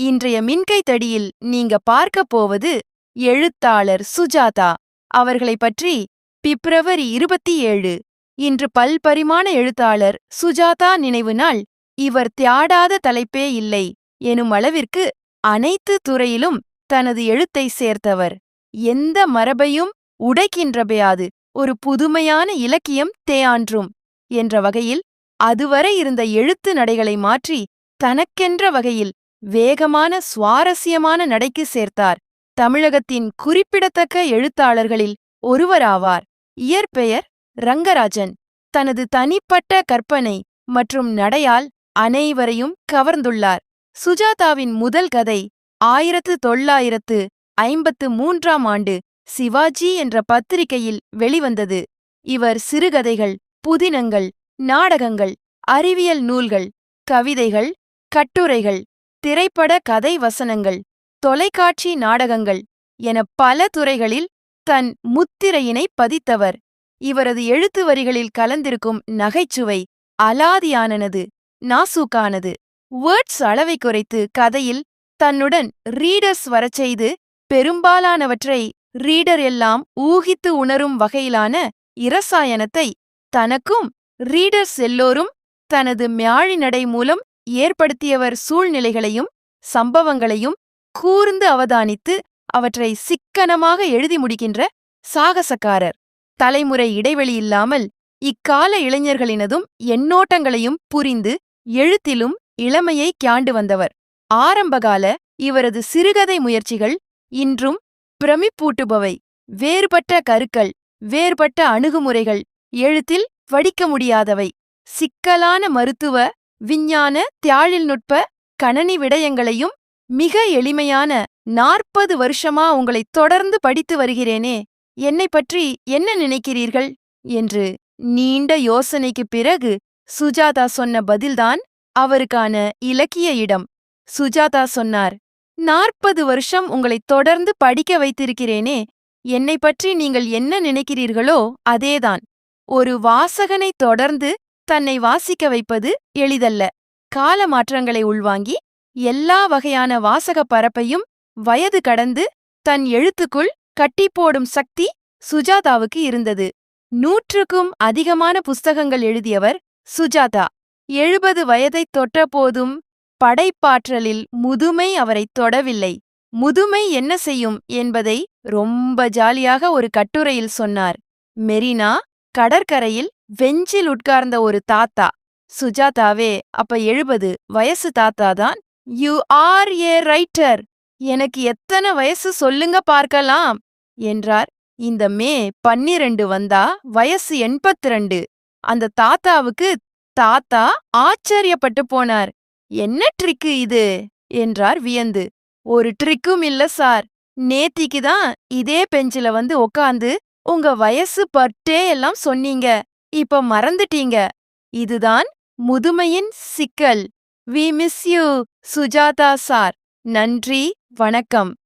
இன்றைய மின்கை தடியில் நீங்க பார்க்கப் போவது எழுத்தாளர் சுஜாதா. அவர்களைப் பற்றி பிப்ரவரி இருபத்தி ஏழு இன்று பல்பரிமாண எழுத்தாளர் சுஜாதா நினைவு நாள். இவர் தியாடாத தலைப்பே இல்லை எனும் அளவிற்கு அனைத்து துறையிலும் தனது எழுத்தை சேர்த்தவர். எந்த மரபையும் உடைக்கின்றபையாது ஒரு புதுமையான இலக்கியம் தேயான்றும் என்ற வகையில் அதுவரை இருந்த எழுத்து நடைகளை மாற்றி தனக்கென்ற வகையில் வேகமான சுவாரஸ்யமான நடைக்கு சேர்த்தார். தமிழகத்தின் குறிப்பிடத்தக்க எழுத்தாளர்களில் ஒருவராவார். இயற்பெயர் ரங்கராஜன். தனது தனிப்பட்ட கற்பனை மற்றும் நடையால் அனைவரையும் கவர்ந்துள்ளார். சுஜாதாவின் முதல் கதை ஆயிரத்து தொள்ளாயிரத்து ஐம்பத்து மூன்றாம் ஆண்டு சிவாஜி என்ற பத்திரிகையில் வெளிவந்தது. இவர் சிறுகதைகள் புதினங்கள் நாடகங்கள் அறிவியல் நூல்கள் கவிதைகள் கட்டுரைகள் திரைப்பட கதை வசனங்கள் தொலைக்காட்சி நாடகங்கள் என பல துறைகளில் தன் முத்திரையினை பதித்தவர். இவரது எழுத்து வரிகளில் கலந்திருக்கும் நகைச்சுவை அலாதியானது நாசூக்கானது. வேர்ட்ஸ் அளவை குறைத்து கதையில் தன்னுடன் ரீடர்ஸ் வரச் செய்து பெரும்பாலானவற்றை ரீடர் எல்லாம் ஊகித்து உணரும் வகையிலான இரசாயனத்தை தனக்கும் ரீடர்ஸ் எல்லோரும் தனது மியாழி நடை மூலம் ஏற்படுத்தியவர் சூழ்நிலைகளையும் சம்பவங்களையும் கூர்ந்து அவதானித்து அவற்றை சிக்கனமாக எழுதி முடிக்கின்ற சாகசக்காரர். தலைமுறை இடைவெளி இல்லாமல் இக்கால இளைஞர்களினதும் எண்ணோட்டங்களையும் புரிந்து எழுத்திலும் இளமையை கியாண்டு வந்தவர். ஆரம்பகால இவரது சிறுகதை முயற்சிகள் இன்றும் பிரமிப்பூட்டுபவை. வேறுபட்ட கருக்கள் வேறுபட்ட அணுகுமுறைகள் எழுத்தில் வடிக்க முடியாதவை. சிக்கலான மருத்துவ விஞ்ஞான தியாழில்நுட்ப கணனி விடயங்களையும் மிக எளிமையான நாற்பது வருஷமா உங்களை தொடர்ந்து படித்து வருகிறேனே என்னை பற்றி என்ன நினைக்கிறீர்கள்? என்று நீண்ட யோசனைக்குப் பிறகு சுஜாதா சொன்ன பதில்தான் அவருக்கான இலக்கிய இடம். சுஜாதா சொன்னார் நாற்பது வருஷம் உங்களை தொடர்ந்து படிக்க வைத்திருக்கிறேனே என்னை பற்றி நீங்கள் என்ன நினைக்கிறீர்களோ அதேதான். ஒரு வாசகனை தொடர்ந்து தன்னை வாசிக்க வைப்பது எளிதல்ல. கால மாற்றங்களை உள்வாங்கி எல்லா வகையான வாசகப் பரப்பையும் வயது கடந்து தன் எழுத்துக்குள் கட்டிப்போடும் சக்தி சுஜாதாவுக்கு இருந்தது. நூற்றுக்கும் அதிகமான புஸ்தகங்கள் எழுதியவர் சுஜாதா. எழுபது வயதைத் தொட்டபோதும் படைப்பாற்றலில் முதுமை அவரைத் தொடவில்லை. முதுமை என்ன செய்யும் என்பதை ரொம்ப ஜாலியாக ஒரு கட்டுரையில் சொன்னார். மெரினா கடற்கரையில் வெஞ்சில் உட்கார்ந்த ஒரு தாத்தா சுஜாதாவே அப்ப எழுபது வயசு தாத்தா தான். யூ ஆர் ஏ ரைட்டர் எனக்கு எத்தனை வயசு சொல்லுங்க பார்க்கலாம் என்றார். இந்த மே பன்னிரண்டு வந்தா வயசு எண்பத்தி ரெண்டு அந்த தாத்தாவுக்கு தாத்தா ஆச்சரியப்பட்டு போனார். என்ன ட்ரிக்கு இது? என்றார் வியந்து. ஒரு ட்ரிக்கும் இல்ல சார். நேத்திக்கு தான் இதே பெஞ்சில வந்து உக்காந்து உங்க வயசு பட்டே எல்லாம் சொன்னீங்க. இப்ப மறந்துட்டீங்க. இதுதான் முதுமையின் சிக்கல். We miss you Sujatha sir. நன்றி வணக்கம்.